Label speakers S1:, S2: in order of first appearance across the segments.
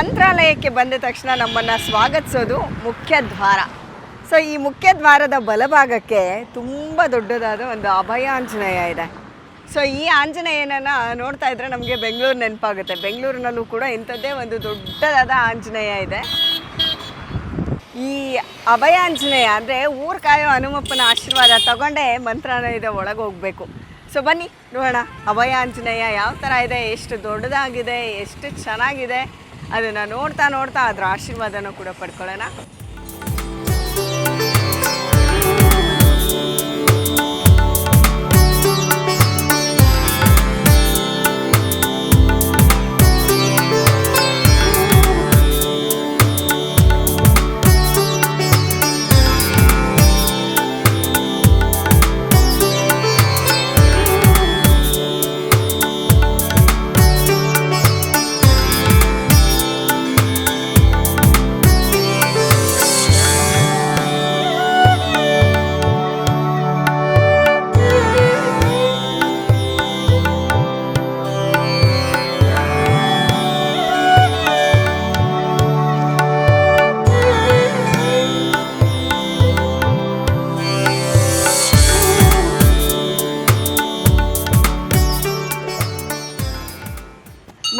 S1: ಮಂತ್ರಾಲಯಕ್ಕೆ ಬಂದ ತಕ್ಷಣ ನಮ್ಮನ್ನು ಸ್ವಾಗತಿಸೋದು ಮುಖ್ಯ ದ್ವಾರ. ಸೊ ಈ ಮುಖ್ಯ ದ್ವಾರದ ಬಲಭಾಗಕ್ಕೆ ತುಂಬ ದೊಡ್ಡದಾದ ಒಂದು ಅಭಯಾಂಜನೇಯ ಇದೆ. ಸೊ ಈ ಆಂಜನೇಯನನ್ನು ನೋಡ್ತಾ ಇದ್ರೆ ನಮಗೆ ಬೆಂಗಳೂರು ನೆನಪಾಗುತ್ತೆ. ಬೆಂಗಳೂರಿನಲ್ಲೂ ಕೂಡ ಇಂಥದ್ದೇ ಒಂದು ದೊಡ್ಡದಾದ ಆಂಜನೇಯ ಇದೆ. ಈ ಅಭಯಾಂಜನೇಯ ಅಂದರೆ ಊರು ಕಾಯೋ ಹನುಮಪ್ಪನ ಆಶೀರ್ವಾದ ತಗೊಂಡೇ ಮಂತ್ರಾಲಯದ ಒಳಗೆ ಹೋಗಬೇಕು. ಸೊ ಬನ್ನಿ, ನೋಡೋಣ ಅಭಯಾಂಜನೇಯ ಯಾವ ಥರ ಇದೆ, ಎಷ್ಟು ದೊಡ್ಡದಾಗಿದೆ, ಎಷ್ಟು ಚೆನ್ನಾಗಿದೆ. ಅದನ್ನು ನೋಡ್ತಾ ನೋಡ್ತಾ ಅದರ ಆಶೀರ್ವಾದನ ಕೂಡ ಪಡ್ಕೊಳ್ಳೋಣ.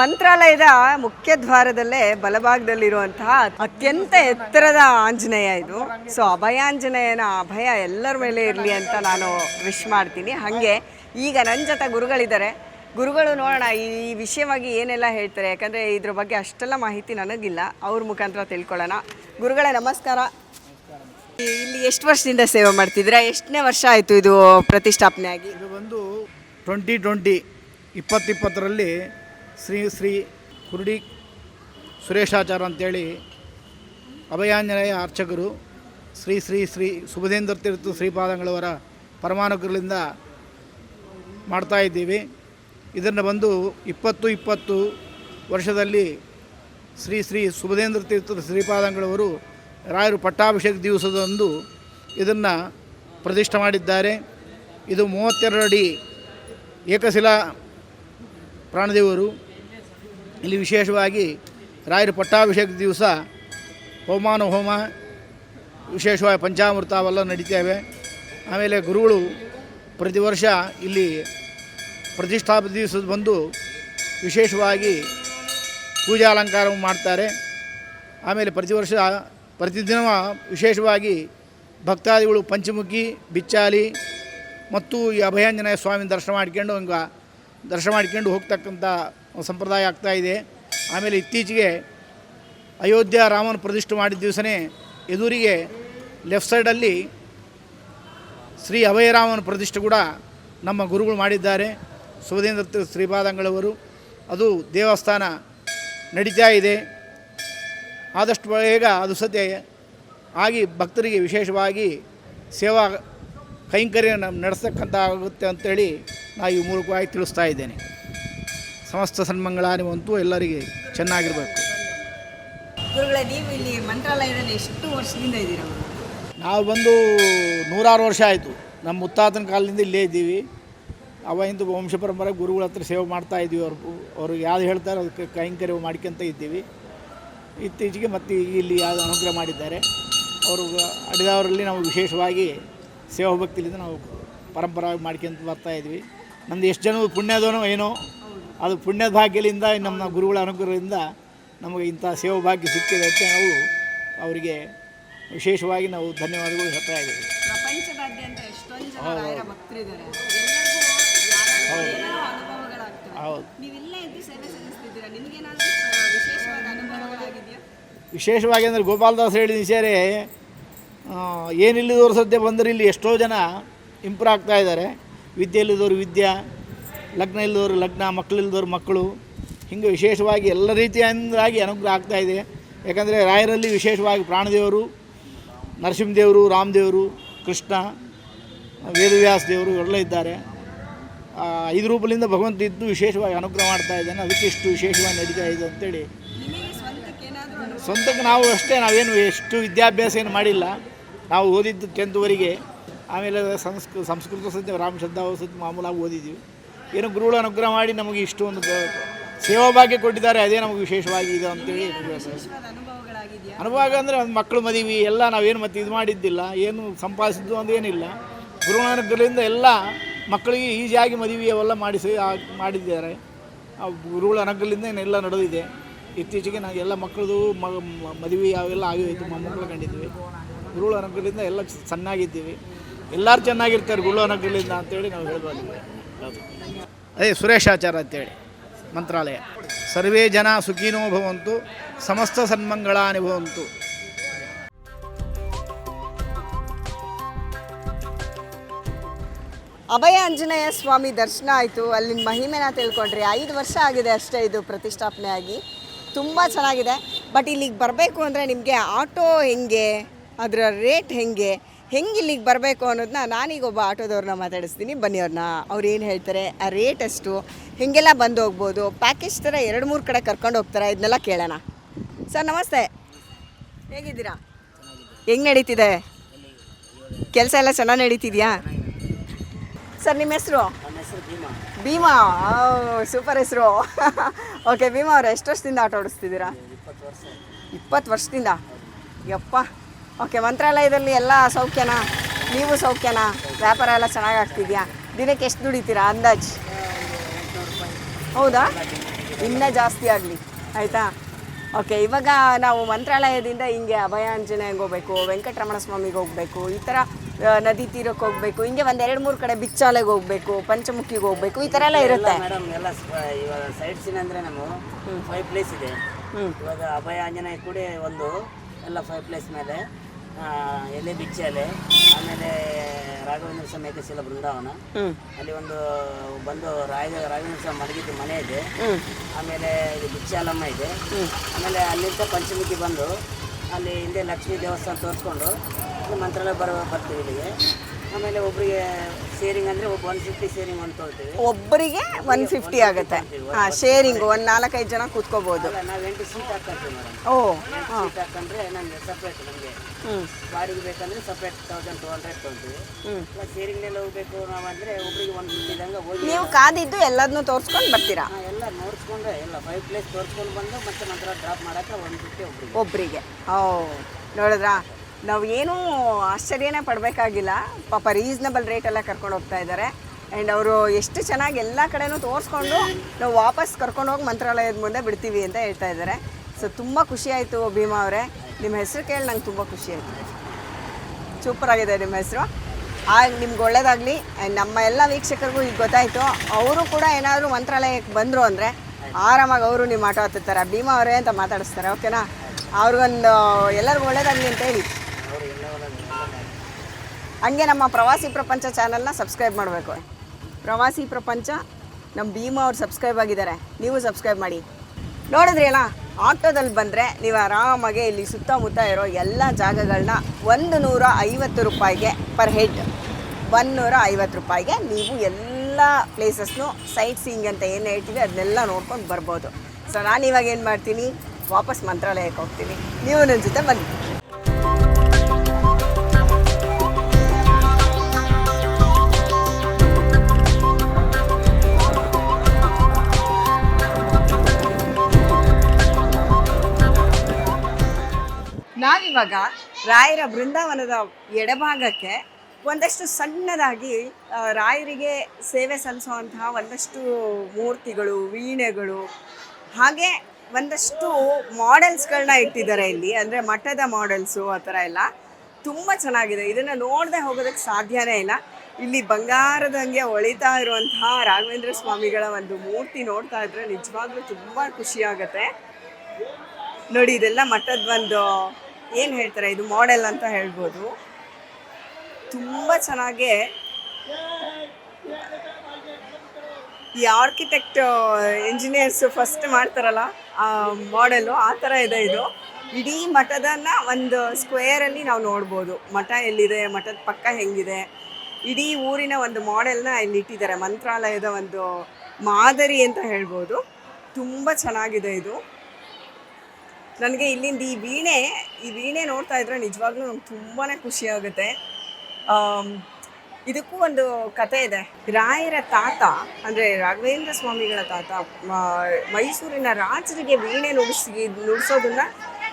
S1: ಮಂತ್ರಾಲಯದ ಮುಖ್ಯ ದ್ವಾರದಲ್ಲೇ ಬಲಭಾಗದಲ್ಲಿರುವಂತಹ ಅತ್ಯಂತ ಎತ್ತರದ ಆಂಜನೇಯ ಇದು. ಸೊ ಅಭಯಾಂಜನೇಯನ ಅಭಯ ಎಲ್ಲರ ಮೇಲೆ ಇರಲಿ ಅಂತ ನಾನು ವಿಶ್ ಮಾಡ್ತೀನಿ. ಹಾಗೆ ಈಗ ನನ್ನ ಜೊತೆ ಗುರುಗಳಿದ್ದಾರೆ. ಗುರುಗಳು ನೋಡೋಣ, ಈ ವಿಷಯವಾಗಿ ಏನೆಲ್ಲ ಹೇಳ್ತಾರೆ? ಯಾಕಂದರೆ ಇದ್ರ ಬಗ್ಗೆ ಅಷ್ಟೆಲ್ಲ ಮಾಹಿತಿ ನನಗಿಲ್ಲ. ಅವ್ರ ಮುಖಾಂತರ ತಿಳ್ಕೊಳ್ಳೋಣ. ಗುರುಗಳೇ, ನಮಸ್ಕಾರ. ಇಲ್ಲಿ ಎಷ್ಟು ವರ್ಷದಿಂದ ಸೇವೆ ಮಾಡ್ತಿದ್ದೀರಾ? ಎಷ್ಟನೇ ವರ್ಷ ಆಯಿತು ಇದು ಪ್ರತಿಷ್ಠಾಪನೆ ಆಗಿ
S2: ಇದು ಬಂದು ಟ್ವೆಂಟಿ ಟ್ವೆಂಟಿ ಇಪ್ಪತ್ತಿಪ್ಪತ್ತರಲ್ಲಿ ಶ್ರೀ ಶ್ರೀ ಕುರುಡಿ ಸುರೇಶಾಚಾರ ಅಂತೇಳಿ ಅಭಯಾಂಜನೇಯ ಅರ್ಚಕರು, ಶ್ರೀ ಶ್ರೀ ಶ್ರೀ ಸುಭದೇಂದ್ರ ತೀರ್ಥ ಶ್ರೀಪಾದಂಗಳವರ ಪರಮಾನುಗ್ರಹದಿಂದ ಮಾಡ್ತಾ ಇದ್ದೀವಿ. ಇದನ್ನು ಬಂದು ಇಪ್ಪತ್ತು ಇಪ್ಪತ್ತು ವರ್ಷದಲ್ಲಿ ಶ್ರೀ ಶ್ರೀ ಸುಭದೇಂದ್ರ ತೀರ್ಥ ಶ್ರೀಪಾದಂಗಳವರು ರಾಯರು ಪಟ್ಟಾಭಿಷೇಕ ದಿವಸದಂದು ಇದನ್ನು ಪ್ರತಿಷ್ಠೆ ಮಾಡಿದ್ದಾರೆ. ಇದು ಮೂವತ್ತೆರಡು ಅಡಿ ಏಕಶಿಲಾ ಪ್ರಾಣದೇವರು. ಇಲ್ಲಿ ವಿಶೇಷವಾಗಿ ರಾಯರ ಪಟ್ಟಾಭಿಷೇಕ ದಿವಸ ಹೋಮಾನು ಹೋಮ, ವಿಶೇಷವಾಗಿ ಪಂಚಾಮೃತ ಅವೆಲ್ಲ ನಡೀತೇವೆ. ಆಮೇಲೆ ಗುರುಗಳು ಪ್ರತಿ ವರ್ಷ ಇಲ್ಲಿ ಪ್ರತಿಷ್ಠಾಪ ದಿವಸದ ಬಂದು ವಿಶೇಷವಾಗಿ ಪೂಜಾ ಅಲಂಕಾರ ಮಾಡ್ತಾರೆ. ಆಮೇಲೆ ಪ್ರತಿ ವರ್ಷ ಪ್ರತಿದಿನ ವಿಶೇಷವಾಗಿ ಭಕ್ತಾದಿಗಳು ಪಂಚಮುಖಿ, ಬಿಚ್ಚಾಲಿ ಮತ್ತು ಈ ಅಭಯಾಂಜನೇಯ ಸ್ವಾಮಿ ದರ್ಶನ ಮಾಡ್ಕೊಂಡು ಹಿಂಗೆ ದರ್ಶನ ಮಾಡ್ಕೊಂಡು ಹೋಗ್ತಕ್ಕಂಥ ಸಂಪ್ರದಾಯ ಆಗ್ತಾ ಇದೆ. ಆಮೇಲೆ ಇತ್ತೀಚೆಗೆ ಅಯೋಧ್ಯ ರಾಮನ ಪ್ರತಿಷ್ಠೆ ಮಾಡಿದ ದಿವಸನೇ ಎದುರಿಗೆ ಲೆಫ್ಟ್ ಸೈಡಲ್ಲಿ ಶ್ರೀ ಅಭಯರಾಮನ ಪ್ರತಿಷ್ಠೆ ಕೂಡ ನಮ್ಮ ಗುರುಗಳು ಮಾಡಿದ್ದಾರೆ. ಸುಭದೇಂದ್ರ ಶ್ರೀಪಾದಂಗಳವರು, ಅದು ದೇವಸ್ಥಾನ ನಡೀತಾ ಇದೆ. ಆದಷ್ಟು ಬೇಗ ಅದು ಸದ್ಯ ಆಗಿ ಭಕ್ತರಿಗೆ ವಿಶೇಷವಾಗಿ ಸೇವಾ ಕೈಂಕರ್ಯ ನಡೆಸ್ತಕ್ಕಂಥ ಆಗುತ್ತೆ ಅಂತೇಳಿ ನಾನು ಈ ಮೂಲಕವಾಗಿ ತಿಳಿಸ್ತಾ ಇದ್ದೇನೆ. ಸಮಸ್ತ ಸನ್ಮಂಗಳಾನಿವಂತೂ ಎಲ್ಲರಿಗೆ ಚೆನ್ನಾಗಿರಬೇಕು.
S1: ಗುರುಗಳೇ ನೀವು ಇಲ್ಲಿ ಮಂತ್ರಾಲಯದಲ್ಲಿ ಎಷ್ಟು ವರ್ಷದಿಂದ ಇದ್ದೀರಾ?
S2: ನಾವು ಬಂದು ನೂರಾರು ವರ್ಷ ಆಯಿತು. ನಮ್ಮ ಮುತ್ತಾತನ ಕಾಲದಿಂದ ಇಲ್ಲೇ ಇದ್ದೀವಿ. ಅವಾಗಿಂದ ವಂಶ ಪರಂಪರೆ ಗುರುಗಳ ಹತ್ರ ಸೇವೆ ಮಾಡ್ತಾ ಇದ್ದೀವಿ ಅವ್ರು. ಅವ್ರಿಗೆ ಯಾವ್ದು ಹೇಳ್ತಾರೆ ಅದಕ್ಕೆ ಕೈಂಕರ್ಯ ಮಾಡ್ಕೊಂತ ಇದ್ದೀವಿ. ಇತ್ತೀಚೆಗೆ ಮತ್ತೆ ಈಗ ಇಲ್ಲಿ ಯಾವುದು ಅನುಗ್ರಹ ಮಾಡಿದ್ದಾರೆ. ಅವರು ಅಡಿದವರಲ್ಲಿ ನಾವು ವಿಶೇಷವಾಗಿ ಸೇವಾ ಭಕ್ತಿಯಿಂದ ನಾವು ಪರಂಪರಾಗಿ ಮಾಡ್ಕೊಂತ ಬರ್ತಾ ಇದ್ವಿ ನಂದು ಎಷ್ಟು ಜನ ಪುಣ್ಯದನೋ ಏನೋ ಅದು ಪುಣ್ಯ ಭಾಗ್ಯದಿಂದ ನಮ್ಮ ಗುರುಗಳ ಅನುಗ್ರಹದಿಂದ ನಮಗೆ ಇಂಥ ಸೇವಾ ಭಾಗ್ಯ ಸಿಕ್ಕಿದೆ ಅಂತ ನಾವು ಅವರಿಗೆ ವಿಶೇಷವಾಗಿ ನಾವು ಧನ್ಯವಾದಗಳು ಹೇಳ್ತಾ ಇದ್ದೀವಿ. ಹೌದು ವಿಶೇಷವಾಗಿ ಅಂದರೆ ಗೋಪಾಲದಾಸ್ ಹೇಳಿದ ಸೇರಿ ಏನಿಲ್ಲದವ್ರು ಸದ್ಯ ಬಂದರೆ ಇಲ್ಲಿ ಎಷ್ಟೋ ಜನ ಇಂಪ್ರೂವ್ ಆಗ್ತಾ ಇದ್ದಾರೆ. ವಿದ್ಯೆ ಇಲ್ಲದವರು ವಿದ್ಯೆ ಲಗ್ನ ಇಲ್ಲದವ್ರು ಲಗ್ನ ಮಕ್ಕಳಿಲ್ಲದವ್ರು ಮಕ್ಕಳು. ಹಿಂಗೆ ವಿಶೇಷವಾಗಿ ಎಲ್ಲ ರೀತಿಯಿಂದಾಗಿ ಅನುಗ್ರಹ ಇದೆ. ಯಾಕಂದರೆ ರಾಯರಲ್ಲಿ ವಿಶೇಷವಾಗಿ ಪ್ರಾಣದೇವರು, ನರಸಿಂಹದೇವರು, ರಾಮದೇವರು, ಕೃಷ್ಣ, ವೇದವ್ಯಾಸ ದೇವರು ಎಲ್ಲ ಇದ್ದಾರೆ. ಐದು ರೂಪದಿಂದ ಭಗವಂತ ಇದ್ದು ವಿಶೇಷವಾಗಿ ಅನುಗ್ರಹ ಮಾಡ್ತಾ ಇದ್ದಾನೆ. ಅದಕ್ಕೆ ಇಷ್ಟು ವಿಶೇಷವಾಗಿ ನಡೀತಾ ಇದೆ ಅಂತೇಳಿ.
S1: ಸ್ವಂತಕ್ಕೆ
S2: ನಾವು ಅಷ್ಟೇ, ನಾವೇನು ಎಷ್ಟು ವಿದ್ಯಾಭ್ಯಾಸ ಏನು ಮಾಡಿಲ್ಲ. ನಾವು ಓದಿದ್ದು ಟೆಂತ್ವರೆಗೆ ಆಮೇಲೆ ಸಂಸ್ಕೃ, ಸಂಸ್ಕೃತ ಸತ್ಯ ರಾಮ ಶ್ರದ್ಧಾ ಸದ್ಯ ಮಾಮೂಲಾಗಿ ಓದಿದ್ದೀವಿ. ಏನು ಗುರುಗಳು ಅನುಗ್ರಹ ಮಾಡಿ ನಮಗೆ ಇಷ್ಟು ಒಂದು ಸೇವಾ ಭಾಗ್ಯ ಕೊಟ್ಟಿದ್ದಾರೆ ಅದೇ ನಮಗೆ ವಿಶೇಷವಾಗಿ ಇದೆ ಅಂತೇಳಿ ಅನುಭವ ಅಂದರೆ ಒಂದು ಮಕ್ಕಳು ಮದುವೆ ಎಲ್ಲ ನಾವೇನು ಮತ್ತೆ ಇದು ಮಾಡಿದ್ದಿಲ್ಲ ಏನು ಸಂಪಾದಿಸಿದ್ದು ಅಂದ್ರೆ ಏನಿಲ್ಲ. ಗುರುನಾನಕರಿಂದ ಎಲ್ಲ ಮಕ್ಕಳಿಗೆ ಈಜಿಯಾಗಿ ಮದುವೆ ಅವೆಲ್ಲ ಮಾಡಿಸಿ ಮಾಡಿದ್ದಾರೆ. ಗುರುಗಳ ಅನುಗ್ರಹದಿಂದ ಏನೆಲ್ಲ ನಡೆದಿದೆ. ಇತ್ತೀಚೆಗೆ ನಾವು ಎಲ್ಲ ಮಕ್ಕಳದು ಮದುವೆ ಅವೆಲ್ಲ ಆಗೋಯ್ತು ಮೊಮ್ಮಕ್ಕಳು ಕಂಡಿದ್ವಿ. ಗುರುಗಳ ಅನುಗ್ರಹದಿಂದ ಎಲ್ಲ ಚೆನ್ನಾಗಿದ್ದೀವಿ ಎಲ್ಲರೂ ಚೆನ್ನಾಗಿರ್ತಾರೆ ಗುರುಗಳ ಅನುಗ್ರಹದಿಂದ ಅಂತೇಳಿ ನಾವು ಹೇಳ್ಬೋದು ಅದೇ ಸುರೇಶಾಚಾರ ಅಂತೇಳಿ, ಮಂತ್ರಾಲಯ. ಸರ್ವೇ ಜನ ಸುಖಿನೋ ಭವಂತು, ಸಮಸ್ತ ಸನ್ಮಂಗಳಾನಿ ಭವಂತು.
S1: ಅಭಯ ಆಂಜನೇಯ ಸ್ವಾಮಿ ದರ್ಶನ ಆಯಿತು. ಅಲ್ಲಿನ ಮಹಿಮೆನ ತಿಳ್ಕೊಂಡ್ರಿ ಐದು ವರ್ಷ ಆಗಿದೆ ಅಷ್ಟೇ ಇದು ಪ್ರತಿಷ್ಠಾಪನೆ ಆಗಿ ತುಂಬ ಚೆನ್ನಾಗಿದೆ. ಬಟ್ ಇಲ್ಲಿಗೆ ಬರಬೇಕು ಅಂದರೆ ನಿಮಗೆ ಆಟೋ ಹೆಂಗೆ? ಅದರ ರೇಟ್ ಹೆಂಗೆ? ಹೆಂಗೆ ಇಲ್ಲಿಗೆ ಬರಬೇಕು ಅನ್ನೋದನ್ನ ನಾನೀಗ ಒಬ್ಬ ಆಟೋದವ್ರನ್ನ ಮಾತಾಡಿಸ್ತೀನಿ. ಬನ್ನಿ ಅವ್ರನ್ನ ಅವ್ರು ಏನು ಹೇಳ್ತಾರೆ? ಆ ರೇಟ್ ಎಷ್ಟು ಹೀಗೆಲ್ಲ ಬಂದು ಹೋಗ್ಬೋದು. ಪ್ಯಾಕೇಜ್ ಥರ ಎರಡು ಮೂರು ಕಡೆ ಕರ್ಕೊಂಡು ಹೋಗ್ತಾರೆ? ಇದನ್ನೆಲ್ಲ ಕೇಳೋಣ. ಸರ್ ನಮಸ್ತೆ. ಹೇಗಿದ್ದೀರಾ? ಹೆಂಗೆ ನಡೀತಿದೆ? ಕೆಲಸ ಎಲ್ಲ ಚೆನ್ನಾಗಿ ನಡೀತಿದೆಯಾ? ಸರ್ ನಿಮ್ಮ ಹೆಸರು?
S3: ಭೀಮಾ.
S1: ಭೀಮಾ? ಸೂಪರ್ ಹೆಸರು. ಓಕೆ ಭೀಮಾ ಅವ್ರು ಎಷ್ಟು ವರ್ಷದಿಂದ ಆಟೋ ಓಡಿಸ್ತಿದ್ದೀರಾ?
S3: ಇಪ್ಪತ್ತು
S1: ವರ್ಷದಿಂದ? ಯಪ್ಪ. ಓಕೆ ಮಂತ್ರಾಲಯದಲ್ಲಿ ಎಲ್ಲ ಸೌಖ್ಯನಾ? ನೀವು ಸೌಖ್ಯನಾ? ವ್ಯಾಪಾರ ಎಲ್ಲ ಚೆನ್ನಾಗಿ ಆಗ್ತಿದ್ಯಾ ದಿನಕ್ಕೆ ಎಷ್ಟು ದುಡಿತೀರಾ ಅಂದಾಜು? ಹೌದಾ? ಇನ್ನೂ ಜಾಸ್ತಿ ಆಗಲಿ. ಆಯಿತಾ? ಓಕೆ ಇವಾಗ ನಾವು ಮಂತ್ರಾಲಯದಿಂದ ಹಿಂಗೆ ಅಭಯ ಆಂಜನೇಯಂಗೆ ಹೋಗ್ಬೇಕು ವೆಂಕಟರಮಣ ಸ್ವಾಮಿಗೆ ಹೋಗಬೇಕು ಈ ಥರ ನದಿ ತೀರಕ್ಕೆ ಹೋಗಬೇಕು ಹಿಂಗೆ ಒಂದು ಎರಡು ಮೂರು ಕಡೆ ಬಿಚ್ಚಾಲೆಗೆ ಹೋಗಬೇಕು ಪಂಚಮುಖಿಗೆ ಹೋಗಬೇಕು ಈ ಥರ ಎಲ್ಲ ಇರುತ್ತೆ.
S3: ಮೇಡಮ್ ಎಲ್ಲ ಇವಾಗ ಸೈಡ್ ಸೀನ್ ಅಂದರೆ ನಾವು ಫೈವ್ ಪ್ಲೇಸ್ ಇದೆ. ಇವಾಗ ಅಭಯ ಆಂಜನೇಯ ಕೂಡ ಒಂದು ಎಲ್ಲ ಫೈವ್ ಪ್ಲೇಸ್ ಮೇಲೆ. ಎಲೆ ಬಿಚ್ಚಲೆ ಆಮೇಲೆ ರಾಘವೇಂದ್ರ ಸ್ವಾಮಿ ಏಕಶಿಲ ಬೃಂದಾವನ. ಅಲ್ಲಿ ಒಂದು ಬಂದು ರಾಯ ರಾಘವೇಂದ್ರ ಸ್ವಾಮಿ ಮಲಗಿದ್ದು ಮನೆ ಇದೆ. ಆಮೇಲೆ ಇದು ಬಿಚ್ಚಾಲಮ್ಮ ಇದೆ. ಆಮೇಲೆ ಅಲ್ಲಿಂದ ಪಂಚಮುಖಿ ಬಂದು ಅಲ್ಲಿ ಹಿಂದೆ ಲಕ್ಷ್ಮೀ ದೇವಸ್ಥಾನ ತೋರಿಸ್ಕೊಂಡು ಮಂತ್ರಾಲಯ ಬರ ಬರ್ತೀವಿ ಇಲ್ಲಿಗೆ. ಆಮೇಲೆ ಒಬ್ಬರಿಗೆ ಶೇರಿಂಗ್ ಅಂದರೆ ಒಬ್ಬ ಒನ್ ಫಿಫ್ಟಿ ಶೇರಿಂಗ್ ಅಂತ ತೊಗೊಳ್ತೀವಿ
S1: ಒಬ್ಬರಿಗೆ ಒನ್ ಫಿಫ್ಟಿ ಆಗುತ್ತೆ. ಹಾಂ ಶೇರಿಂಗು ಒಂದು ನಾಲ್ಕೈದು ಜನ ಕೂತ್ಕೋಬೋದು.
S3: ಅಲ್ಲ ನಾವು ಎಂಟು ಸೀಟ್ ಮೇಡಮ್
S1: ಓ
S3: ಎಂಟು ಸೀಟ್ ಹಾಕಂದ್ರೆ ನಮಗೆ ಸಪ್ರೇಟ್ ನಮಗೆ.
S1: ಹ್ಞೂ
S3: ಬಾಡಿಗೆ ಬೇಕಂದ್ರೆ ಸಪ್ರೇಟ್ ತೌಸಂಡ್ ಟು ಹಂಡ್ರೆಡ್ ತೊಗೊಳ್ತೀವಿ
S1: ಹ್ಞೂ
S3: ಇಲ್ಲ ಶೇರಿಂಗ್ನೆಲ್ಲ ಹೋಗ್ಬೇಕು ನಾವು ಅಂದರೆ ಒಬ್ಬರಿಗೆ ಒಂದು ಇದ್ದಂಗೆ ಹೋಗಿ
S1: ನೀವು ಕಾದಿದ್ದು ಎಲ್ಲದನ್ನೂ ತೋರಿಸ್ಕೊಂಡು ಬರ್ತೀರಾ?
S3: ಹಾ, ಎಲ್ಲ ನೋಡಿಸ್ಕೊಂಡ್ರೆ ಎಲ್ಲ ಫೈವ್ ಪ್ಲೇಸ್ ತೋರಿಸ್ಕೊಂಡು ಬಂದು ಮತ್ತೆ ನಂತರ ಡ್ರಾಪ್ ಮಾಡೋಕ್ಕೆ ಒನ್ ಫಿಫ್ಟಿ ಒಬ್ಬರಿಗೆ
S1: ಒಬ್ಬರಿಗೆ ಓ ನೋಡಿದ್ರಾ? ನಾವು ಏನೂ ಆಶ್ಚರ್ಯನೇ ಪಡಬೇಕಾಗಿಲ್ಲ. ಪಾಪ ರೀಸ್ನಬಲ್ ರೇಟೆಲ್ಲ ಕರ್ಕೊಂಡು ಹೋಗ್ತಾ ಇದ್ದಾರೆ. ಆ್ಯಂಡ್ ಅವರು ಎಷ್ಟು ಚೆನ್ನಾಗಿ ಎಲ್ಲ ಕಡೆನೂ ತೋರಿಸ್ಕೊಂಡು ನಾವು ವಾಪಸ್ ಕರ್ಕೊಂಡು ಹೋಗಿ ಮಂತ್ರಾಲಯದ ಮುಂದೆ ಬಿಡ್ತೀವಿ ಅಂತ ಹೇಳ್ತಾ ಇದ್ದಾರೆ. ಸೊ ತುಂಬ ಖುಷಿ ಆಯಿತು ಭೀಮಾ ಅವರೇ. ನಿಮ್ಮ ಹೆಸರು ಕೇಳಿ ನಂಗೆ ತುಂಬ ಖುಷಿ ಆಯಿತು. ಸೂಪರ್ ಆಗಿದೆ ನಿಮ್ಮ ಹೆಸರು. ಆಗ ನಿಮ್ಗೆ ಒಳ್ಳೇದಾಗಲಿ. ನಮ್ಮ ಎಲ್ಲ ವೀಕ್ಷಕರಿಗೂ ಈಗ ಗೊತ್ತಾಯಿತು, ಅವರು ಕೂಡ ಏನಾದರೂ ಮಂತ್ರಾಲಯಕ್ಕೆ ಬಂದರು ಅಂದರೆ ಆರಾಮಾಗಿ ಅವರು ನಿಮ್ಮ ಆಟೋ ಹತ್ತುತ್ತಾರೆ. ಭೀಮಾ ಅವರೇ ಅಂತ ಮಾತಾಡಿಸ್ತಾರೆ. ಓಕೆನಾ ಅವ್ರಿಗೊಂದು, ಎಲ್ಲರಿಗೂ ಒಳ್ಳೇದಾಗಲಿ ಅಂತ ಹೇಳಿ. ಹಂಗೆ ನಮ್ಮ ಪ್ರವಾಸಿ ಪ್ರಪಂಚ ಚಾನಲ್ನ ಸಬ್ಸ್ಕ್ರೈಬ್ ಮಾಡಬೇಕು. ಪ್ರವಾಸಿ ಪ್ರಪಂಚ ನಮ್ಮ ಭೀಮಾ ಅವ್ರು ಸಬ್ಸ್ಕ್ರೈಬ್ ಆಗಿದ್ದಾರೆ. ನೀವು ಸಬ್ಸ್ಕ್ರೈಬ್ ಮಾಡಿ. ನೋಡಿದ್ರಿ ಅಲ್ಲ, ಆಟೋದಲ್ಲಿ ಬಂದರೆ ನೀವು ಆರಾಮಾಗಿ ಇಲ್ಲಿ ಸುತ್ತಮುತ್ತ ಇರೋ ಎಲ್ಲ ಜಾಗಗಳನ್ನ ಒಂದು ನೂರ ಐವತ್ತು ರೂಪಾಯಿಗೆ ಪರ್ ಹೆಡ್ ಒನ್ನೂರ ಐವತ್ತು ರೂಪಾಯಿಗೆ ನೀವು ಎಲ್ಲ ಪ್ಲೇಸಸ್ನು ಸೈಟ್ ಸೀಯಿಂಗ್ ಅಂತ ಏನು ಹೇಳ್ತೀವಿ ಅದನ್ನೆಲ್ಲ ನೋಡ್ಕೊಂಡು ಬರ್ಬೋದು. ಸೊ ನಾನು ಇವಾಗ ಏನು ಮಾಡ್ತೀನಿ? ವಾಪಸ್ ಮಂತ್ರಾಲಯಕ್ಕೆ ಹೋಗ್ತೀನಿ. ನೀವು ನನ್ನ ಜೊತೆ ಬನ್ನಿ. ನಾವಿವಾಗ ರಾಯರ ಬೃಂದಾವನದ ಎಡಭಾಗಕ್ಕೆ ಒಂದಷ್ಟು ಸಣ್ಣದಾಗಿ ರಾಯರಿಗೆ ಸೇವೆ ಸಲ್ಲಿಸುವಂತಹ ಒಂದಷ್ಟು ಮೂರ್ತಿಗಳು, ವೀಣೆಗಳು, ಹಾಗೆ ಒಂದಷ್ಟು ಮಾಡೆಲ್ಸ್ಗಳನ್ನ ಇಟ್ಟಿದ್ದಾರೆ ಇಲ್ಲಿ. ಅಂದರೆ ಮಠದ ಮಾಡೆಲ್ಸು ಆ ಥರ ಎಲ್ಲ. ತುಂಬ ಚೆನ್ನಾಗಿದೆ. ಇದನ್ನು ನೋಡದೆ ಹೋಗೋದಕ್ಕೆ ಸಾಧ್ಯನೇ ಇಲ್ಲ. ಇಲ್ಲಿ ಬಂಗಾರದಂಗೆ ಹೊಳಿತಾ ಇರುವಂತಹ ರಾಘವೇಂದ್ರ ಸ್ವಾಮಿಗಳ ಒಂದು ಮೂರ್ತಿ ನೋಡ್ತಾ ಇದ್ರೆ ನಿಜವಾಗ್ಲೂ ತುಂಬ ಖುಷಿಯಾಗತ್ತೆ ನೋಡಿ, ಇದೆಲ್ಲ ಮಠದ ಒಂದು ಏನು ಹೇಳ್ತಾರೆ? ಇದು ಮಾಡೆಲ್ ಅಂತ ಹೇಳ್ಬೋದು. ತುಂಬ ಚೆನ್ನಾಗೆ ಈ ಆರ್ಕಿಟೆಕ್ಟ್ ಇಂಜಿನಿಯರ್ಸ್ ಫಸ್ಟ್ ಮಾಡ್ತಾರಲ್ಲ, ಆ ಮಾಡೆಲು ಆ ಥರ ಇದೆ ಇದು. ಇಡೀ ಮಠದನ್ನ ಒಂದು ಸ್ಕ್ವೇರಲ್ಲಿ ನಾವು ನೋಡ್ಬೋದು. ಮಠ ಎಲ್ಲಿದೆ? ಮಠದ ಪಕ್ಕ ಹೆಂಗಿದೆ? ಇಡೀ ಊರಿನ ಒಂದು ಮಾಡೆಲ್ನ ಇಲ್ಲಿ ಇಟ್ಟಿದ್ದಾರೆ. ಮಂತ್ರಾಲಯದ ಒಂದು ಮಾದರಿ ಅಂತ ಹೇಳ್ಬೋದು. ತುಂಬ ಚೆನ್ನಾಗಿದೆ ಇದು. ನನಗೆ ಇಲ್ಲಿಂದ ಈ ವೀಣೆ ಈ ವೀಣೆ ನೋಡ್ತಾ ಇದ್ರೆ ನಿಜವಾಗ್ಲೂ ನಂಗೆ ತುಂಬಾ ಖುಷಿ ಆಗುತ್ತೆ. ಇದಕ್ಕೂ ಒಂದು ಕತೆ ಇದೆ. ರಾಯರ ತಾತ, ಅಂದರೆ ರಾಘವೇಂದ್ರ ಸ್ವಾಮಿಗಳ ತಾತ ಮೈಸೂರಿನ ರಾಜರಿಗೆ ವೀಣೆ ನುಡಿಸಿ, ನುಡಿಸೋದನ್ನ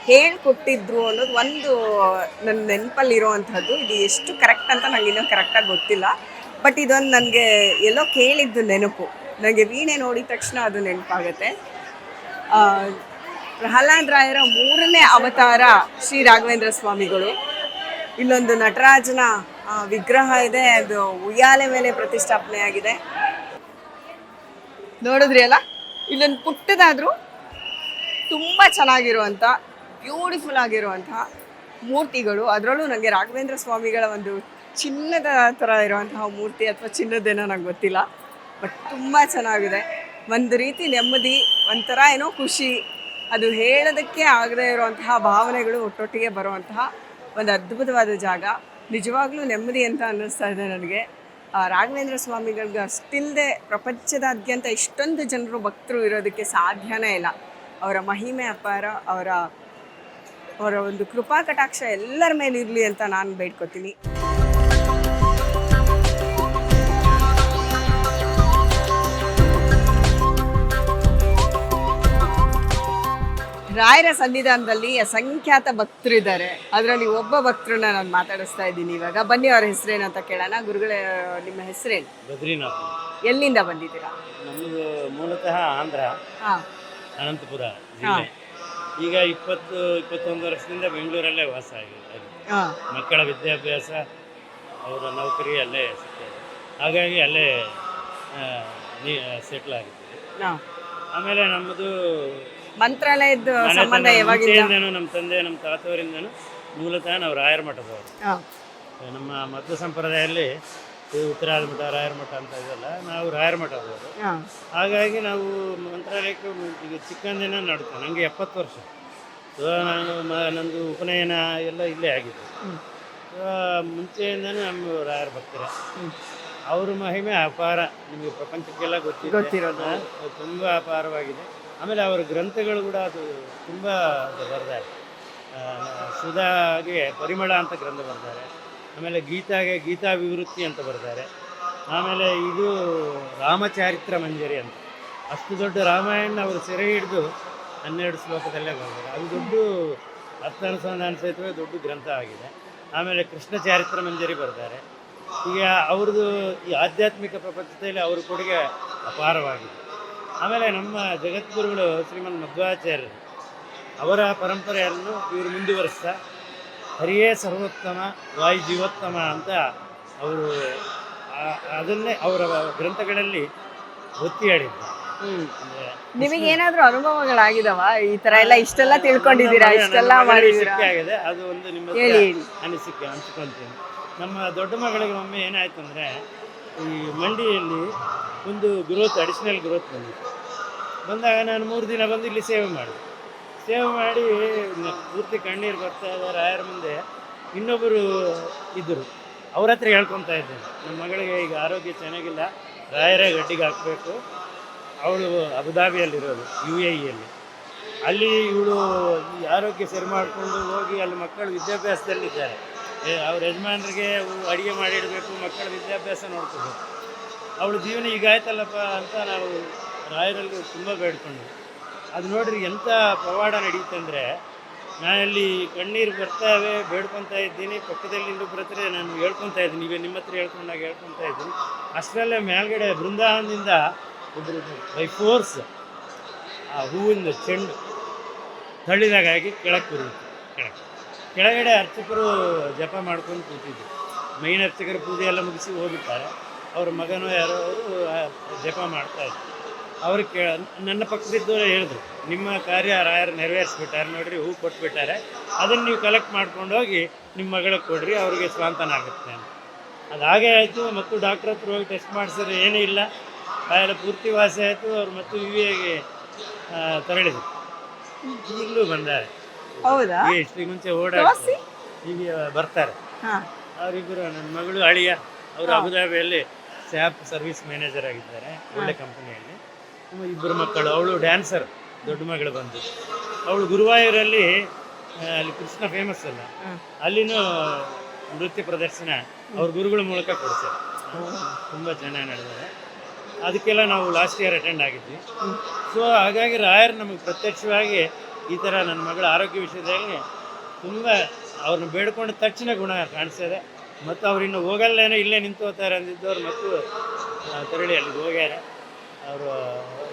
S1: ಹೇಳ್ಕೊಟ್ಟಿದ್ರು ಅನ್ನೋದು ಒಂದು ನನ್ನ ನೆನಪಲ್ಲಿರುವಂಥದ್ದು. ಇದು ಎಷ್ಟು ಕರೆಕ್ಟ್ ಅಂತ ನನಗೆ ಇನ್ನೂ ಕರೆಕ್ಟಾಗಿ ಗೊತ್ತಿಲ್ಲ. ಬಟ್ ಇದೊಂದು ನನಗೆ ಎಲ್ಲೋ ಕೇಳಿದ್ದು ನೆನಪು. ನನಗೆ ವೀಣೆ ನೋಡಿದ ತಕ್ಷಣ ಅದು ನೆನಪಾಗುತ್ತೆ. ಪ್ರಹ್ಲಾದ್ ರಾಯರ ಮೂರನೇ ಅವತಾರ ಶ್ರೀ ರಾಘವೇಂದ್ರ ಸ್ವಾಮಿಗಳು. ಇಲ್ಲೊಂದು ನಟರಾಜನ ವಿಗ್ರಹ ಇದೆ, ಅದು ಉಯ್ಯಾಲೆ ಮೇಲೆ ಪ್ರತಿಷ್ಠಾಪನೆ ಆಗಿದೆ ನೋಡಿದ್ರಿ ಅಲ್ಲ? ಇಲ್ಲೊಂದು ಪುಟ್ಟದಾದ್ರೂ ತುಂಬ ಚೆನ್ನಾಗಿರುವಂಥ ಬ್ಯೂಟಿಫುಲ್ ಆಗಿರುವಂತಹ ಮೂರ್ತಿಗಳು. ಅದರಲ್ಲೂ ನನಗೆ ರಾಘವೇಂದ್ರ ಸ್ವಾಮಿಗಳ ಒಂದು ಚಿನ್ನದ ಥರ ಇರುವಂತಹ ಮೂರ್ತಿ ಅಥವಾ ಚಿನ್ನದೇನೋ ನಂಗೆ ಗೊತ್ತಿಲ್ಲ. ಬಟ್ ತುಂಬ ಚೆನ್ನಾಗಿದೆ. ಒಂದು ರೀತಿ ನೆಮ್ಮದಿ, ಒಂಥರ ಏನೋ ಖುಷಿ. ಅದು ಹೇಳೋದಕ್ಕೆ ಆಗದೇ ಇರುವಂತಹ ಭಾವನೆಗಳು ಒಟ್ಟೊಟ್ಟಿಗೆ ಬರುವಂತಹ ಒಂದು ಅದ್ಭುತವಾದ ಜಾಗ. ನಿಜವಾಗ್ಲೂ ನೆಮ್ಮದಿ ಅಂತ ಅನ್ನಿಸ್ತಾ ಇದೆ ನನಗೆ. ರಾಘವೇಂದ್ರ ಸ್ವಾಮಿಗಳಿಗೆ ಅಷ್ಟಿಲ್ಲದೆ ಪ್ರಪಂಚದಾದ್ಯಂತ ಇಷ್ಟೊಂದು ಜನರು ಭಕ್ತರು ಇರೋದಕ್ಕೆ ಸಾಧ್ಯನೇ ಇಲ್ಲ. ಅವರ ಮಹಿಮೆ ಅಪಾರ, ಅವರ ಅವರ ಒಂದು ಕೃಪಾ ಕಟಾಕ್ಷ ಎಲ್ಲರ ಮೇಲಿರಲಿ ಅಂತ ನಾನು ಬೇಡ್ಕೊತೀನಿ. ರಾಯರ ಸನ್ನಿಧಾನದಲ್ಲಿ ಅಸಂಖ್ಯಾತ ಭಕ್ತರಿದ್ದಾರೆ. ಅದರಲ್ಲಿ ಒಬ್ಬ ಭಕ್ತರನ್ನ ನಾನು ಮಾತಾಡಿಸ್ತಾ ಇದ್ದೀನಿ ಇವಾಗ. ಬನ್ನಿ ಅವರ ಹೆಸರೇನು ಅಂತ ಕೇಳೋಣ. ಗುರುಗಳ ನಿಮ್ಮ ಹೆಸರೇನು?
S4: ಬದ್ರಿನಾಥ್
S1: ಎಲ್ಲಿಂದ ಬಂದಿದ್ದೀರಾ?
S4: ನಮ್ಮದು ಮೂಲತಃ ಆಂಧ್ರ
S1: ಹಾಂ.
S4: ಅನಂತಪುರ ಜಿಲ್ಲೆ. ಈಗ ಇಪ್ಪತ್ತು ಇಪ್ಪತ್ತೊಂದು ವರ್ಷದಿಂದ ಬೆಂಗಳೂರಲ್ಲೇ ವಾಸ ಆಗಿದೆ.
S1: ಹಾಂ.
S4: ಮಕ್ಕಳ ವಿದ್ಯಾಭ್ಯಾಸ ಅವರ ನೌಕರಿ ಅಲ್ಲೇ ಸಿಗ್ತದೆ ಹಾಗಾಗಿ ಅಲ್ಲೇ ಸೆಟ್ಲ್ ಆಗಿದ್ದೀವಿ.
S1: ಹಾಂ.
S4: ಆಮೇಲೆ ನಮ್ಮದು
S1: ಮಂತ್ರಾಲಯದ ಸಂಬಂಧ ಯಾವಾಗಿಂದ?
S4: ನಮ್ಮ ತಂದೆ ನಮ್ಮ ತಾತವರಿಂದನೂ ಮೂಲತಃ ನಾವು ರಾಯರ ಮಠದವರು ನಮ್ಮ ಮದ್ದು ಸಂಪ್ರದಾಯದಲ್ಲಿ ಈ ಉತ್ತರಾದ ಮಠ ರಾಯರ ಮಠ ಅಂತ ಇದೆಲ್ಲ ನಾವು ರಾಯರ ಮಠದವರು ಹಾಗಾಗಿ ನಾವು ಮಂತ್ರಾಲಯಕ್ಕೆ ಈಗ ಚಿಕ್ಕಂದಿನ ನಡ್ತೇವೆ ನನಗೆ ಎಪ್ಪತ್ತು ವರ್ಷ. ಸೊ ನಾನು ಮ ನಂದು ಉಪನಯನ ಎಲ್ಲ ಇಲ್ಲೇ ಆಗಿದೆ ಸೊ ಮುಂಚೆಯಿಂದನೂ ನಮ್ಮ ರಾಯರ ಭಕ್ತರ. ಅವ್ರ ಮಹಿಮೆ ಅಪಾರ ನಿಮಗೆ ಪ್ರಪಂಚಕ್ಕೆಲ್ಲ ಗೊತ್ತಿದೆ.
S1: ಗೊತ್ತಿರೋದು.
S4: ತುಂಬ ಅಪಾರವಾಗಿದೆ. ಆಮೇಲೆ ಅವರ ಗ್ರಂಥಗಳು ಕೂಡ ಅದು ತುಂಬ ಬರೆದಾರೆ. ಸುಧಾಗೆ ಪರಿಮಳ ಅಂತ ಗ್ರಂಥ ಬರೆದಾರೆ. ಆಮೇಲೆ ಗೀತಾಗೆ ಗೀತಾ ವಿವೃತ್ತಿ ಅಂತ ಬರೆದಾರೆ. ಆಮೇಲೆ ಇದು ರಾಮಚಾರಿತ್ರ ಮಂಜರಿ ಅಂತ. ಅಷ್ಟು ದೊಡ್ಡ ರಾಮಾಯಣ ಅವರು ಸೆರೆ ಹಿಡಿದು ಹನ್ನೆರಡು ಶ್ಲೋಕದಲ್ಲೇ ಬರೆದಾರೆ. ಅದು ದೊಡ್ಡ ಅರ್ಥಾನುಸಂಧಾನ ಸಹಿತವೇ ದೊಡ್ಡ ಗ್ರಂಥ ಆಗಿದೆ. ಆಮೇಲೆ ಕೃಷ್ಣ ಚಾರಿತ್ರ ಮಂಜರಿ ಬರ್ತಾರೆ ಈಗ ಅವ್ರದ್ದು ಈ ಆಧ್ಯಾತ್ಮಿಕ ಪ್ರಪಂಚದಲ್ಲಿ ಅವ್ರ ಕೊಡುಗೆ ಅಪಾರವಾಗಿದೆ. ಆಮೇಲೆ ನಮ್ಮ ಜಗದ್ಗುರುಗಳು ಶ್ರೀಮನ್ ಮಧ್ವಾಚಾರ್ಯರು ಅವರ ಪರಂಪರೆಯನ್ನು ಇವರು ಮುಂದುವರಿಸ್ತಾ ಹರಿಯೇ ಸರ್ವೋತ್ತಮ ವಾಯು ಜೀವೋತ್ತಮ ಅಂತ ಅವರು ಅದನ್ನೇ ಅವರ ಗ್ರಂಥಗಳಲ್ಲಿ ಒತ್ತಿ ಹೇಳಿದ್ದಾರೆ. ನಿಮಗೆ
S1: ಏನಾದರೂ ಅನುಭವಗಳಾಗಿದಾವ? ಈ ತರ ಎಲ್ಲ ಇಷ್ಟೆಲ್ಲ ತಿಳ್ಕೊಂಡಿದ್ದೀರಾ? ಇಷ್ಟೆಲ್ಲ ಮಾಡಿದ್ದೀರಾ?
S4: ಆಗಿದೆ. ಅದು ಒಂದು ನಿಮ್ಮ. ಅನಿಸಿಕೆ ಅನ್ಸ್ಕೊಂತೀನಿ ನಮ್ಮ ದೊಡ್ಡ ಮಗಳಿಗೆ ಒಮ್ಮೆ ಏನಾಯ್ತು ಅಂದರೆ ಈ ಮಂಡಿಯಲ್ಲಿ ಒಂದು ಗ್ರೋತ್ ಅಡಿಷನಲ್ ಗ್ರೋತ್ ಬಂದಿತ್ತು ಬಂದಾಗ ನಾನು ಮೂರು ದಿನ ಬಂದು ಇಲ್ಲಿ ಸೇವೆ ಮಾಡಿದೆ. ಸೇವೆ ಮಾಡಿ ಪೂರ್ತಿ ಕಣ್ಣೀರು ಬರ್ತಾ ಇದ್ದಾರೆ. ರಾಯರ ಮುಂದೆ ಇನ್ನೊಬ್ಬರು ಇದ್ದರು. ಅವ್ರ ಹತ್ರ ಹೇಳ್ಕೊತಾ ಇದ್ದೇನೆ. ನಮ್ಮ ಮಗಳಿಗೆ ಈಗ ಆರೋಗ್ಯ ಚೆನ್ನಾಗಿಲ್ಲ. ರಾಯರೇ ಗಡ್ಡಿಗೆ ಹಾಕಬೇಕು. ಅವಳು ಅಬುದಾಬಿಯಲ್ಲಿರೋದು ಯು ಎ ಇಯಲ್ಲಿ ಅಲ್ಲಿ ಇವಳು ಈ ಆರೋಗ್ಯ ಸರಿ ಮಾಡಿಕೊಂಡು ಹೋಗಿ ಅಲ್ಲಿ ಮಕ್ಕಳು ವಿದ್ಯಾಭ್ಯಾಸದಲ್ಲಿದ್ದಾರೆ. ಅವ್ರ ಯಜಮಾನರಿಗೆ ಅಡುಗೆ ಮಾಡಿಡಬೇಕು, ಮಕ್ಕಳ ವಿದ್ಯಾಭ್ಯಾಸ ನೋಡ್ಕೋಬೇಕು. ಅವಳ ಜೀವನ ಈಗ ಆಯ್ತಲ್ಲಪ್ಪ ಅಂತ ನಾವು ರಾಯರಲ್ಲಿ ತುಂಬ ಬೇಡ್ಕೊಂಡ್ವಿ. ಅದು ನೋಡ್ರಿ ಎಂಥ ಪವಾಡ ನಡೀತಂದರೆ ನಾನಲ್ಲಿ ಕಣ್ಣೀರು ಬರ್ತಾವೆ, ಬೇಡ್ಕೊತಾ ಇದ್ದೀನಿ, ಪಕ್ಕದಲ್ಲಿ ಇನ್ನೊಬ್ಬರ ಹತ್ರ ನಾನು ಹೇಳ್ಕೊತಾ ಇದ್ದೀನಿ ಈಗ ನಿಮ್ಮ ಹತ್ರ ಹೇಳ್ಕೊಂಡಾಗ ಹೇಳ್ಕೊತಾ ಇದ್ದೀನಿ. ಅಷ್ಟರಲ್ಲೇ ಮೇಲ್ಗಡೆ ಬೃಂದಾವನದಿಂದ ಒಬ್ಬರು ಬೈ ಫೋರ್ಸ್ ಆ ಹೂವಿನ ಚೆಂಡು ತಳ್ಳಿದಾಗಾಗಿ ಕೆಳಕ್ಕೆ ಬರುತ್ತೆ ಕೆಳಗೆ ಕೆಳಗಡೆ ಅರ್ಚಕರು ಜಪ ಮಾಡ್ಕೊಂಡು ಕೂತಿದ್ರು. ಮೈನ್ ಅರ್ಚಕರ ಪೂಜೆ ಎಲ್ಲ ಮುಗಿಸಿ ಹೋಗಿರ್ತಾರೆ ಅವ್ರ ಮಗನೋ ಯಾರೋ ಅವರು ಜಪ ಮಾಡ್ತಾ ಇದ್ರು. ಅವ್ರು ಕೇ ನನ್ನ ಪಕ್ಕದಿದ್ದವರು ಹೇಳಿದ್ರು, ನಿಮ್ಮ ಕಾರ್ಯ ರಾಯರು ನೆರವೇರಿಸ್ಬಿಟ್ಟಾರೆ ನೋಡಿರಿ, ಹೂ ಕೊಟ್ಬಿಟ್ಟಾರೆ. ಅದನ್ನು ನೀವು ಕಲೆಕ್ಟ್ ಮಾಡ್ಕೊಂಡು ಹೋಗಿ ನಿಮ್ಮ ಮಗಳಿಗೆ ಕೊಡ್ರಿ, ಅವ್ರಿಗೆ ಸ್ವಾಂತನ ಆಗುತ್ತೆ ಅಂತ. ಅದು ಹಾಗೆ ಆಯಿತು, ಮತ್ತು ಡಾಕ್ಟ್ರ್ ಹತ್ರ ಹೋಗಿ ಟೆಸ್ಟ್ ಮಾಡಿಸಿದ್ರೆ ಏನೂ ಇಲ್ಲ. ಕಾಯಿಲೆ ಪೂರ್ತಿ ವಾಸಿ ಆಯಿತು, ಅವ್ರು ಮತ್ತು ಯು ಎಗೆ ತೆರಳಿದ್ರು. ಈಗಲೂ ಬಂದಾರೆ.
S1: ಹೌದಾ?
S4: ಈಗ ಇಷ್ಟು ಮುಂಚೆ ಓಡಾಡ್ತಾರೆ. ಈಗ ಬರ್ತಾರೆ.
S1: ಹಾ.
S4: ಅವರಿಬ್ಬರು ನನ್ನ ಮಗಳು ಅಳಿಯ ಅವರು ಅಬುದಾಬಿಯಲ್ಲಿ ಸ್ಯಾಪ್ ಸರ್ವಿಸ್ ಮ್ಯಾನೇಜರ್ ಆಗಿದ್ದಾರೆ ಒಳ್ಳೆ ಕಂಪನಿಯಲ್ಲಿ. ನಮ್ಮ ಇಬ್ಬರು ಮಕ್ಕಳು ಅವಳು ಡ್ಯಾನ್ಸರ್ ದೊಡ್ಡ ಮಗಳು ಬಂದು. ಅವಳು ಗುರುವಾಯೂರಲ್ಲಿ ಆ, ಅಲ್ಲಿ ಕೃಷ್ಣ ಫೇಮಸ್ ಅಲ್ಲ. ಅಲ್ಲಿನೂ ನೃತ್ಯ ಪ್ರದರ್ಶನ ಅವ್ರ ಗುರುಗಳ ಮೂಲಕ ಕೊಡ್ತಾರೆ. ತುಂಬ ಚೆನ್ನಾಗಿ ನಡೆದಿದೆ ಅದಕ್ಕೆಲ್ಲ ನಾವು ಲಾಸ್ಟ್ ಇಯರ್ ಅಟೆಂಡ್ ಆಗಿದ್ವಿ. ಸೊ ಹಾಗಾಗಿ ರಾಯರ್ ನಮಗೆ ಪ್ರತ್ಯಕ್ಷವಾಗಿ ಈ ಥರ ನನ್ನ ಮಗಳ ಆರೋಗ್ಯ ವಿಷಯದಲ್ಲಿ ತುಂಬ ಅವ್ರನ್ನ ಬೇಡ್ಕೊಂಡ ತಕ್ಷಣ ಗುಣ ಕಾಣಿಸ್ತಿದೆ ಮತ್ತು ಅವ್ರು ಇನ್ನು ಹೋಗಲ್ಲೇನೋ ಇಲ್ಲೇ ನಿಂತು ಹೋಗ್ತಾರೆ ಅಂದಿದ್ದವ್ರು ಮತ್ತು ತರಳಿ ಅಲ್ಲಿಗೆ ಹೋಗ್ಯಾರೆ. ಅವರು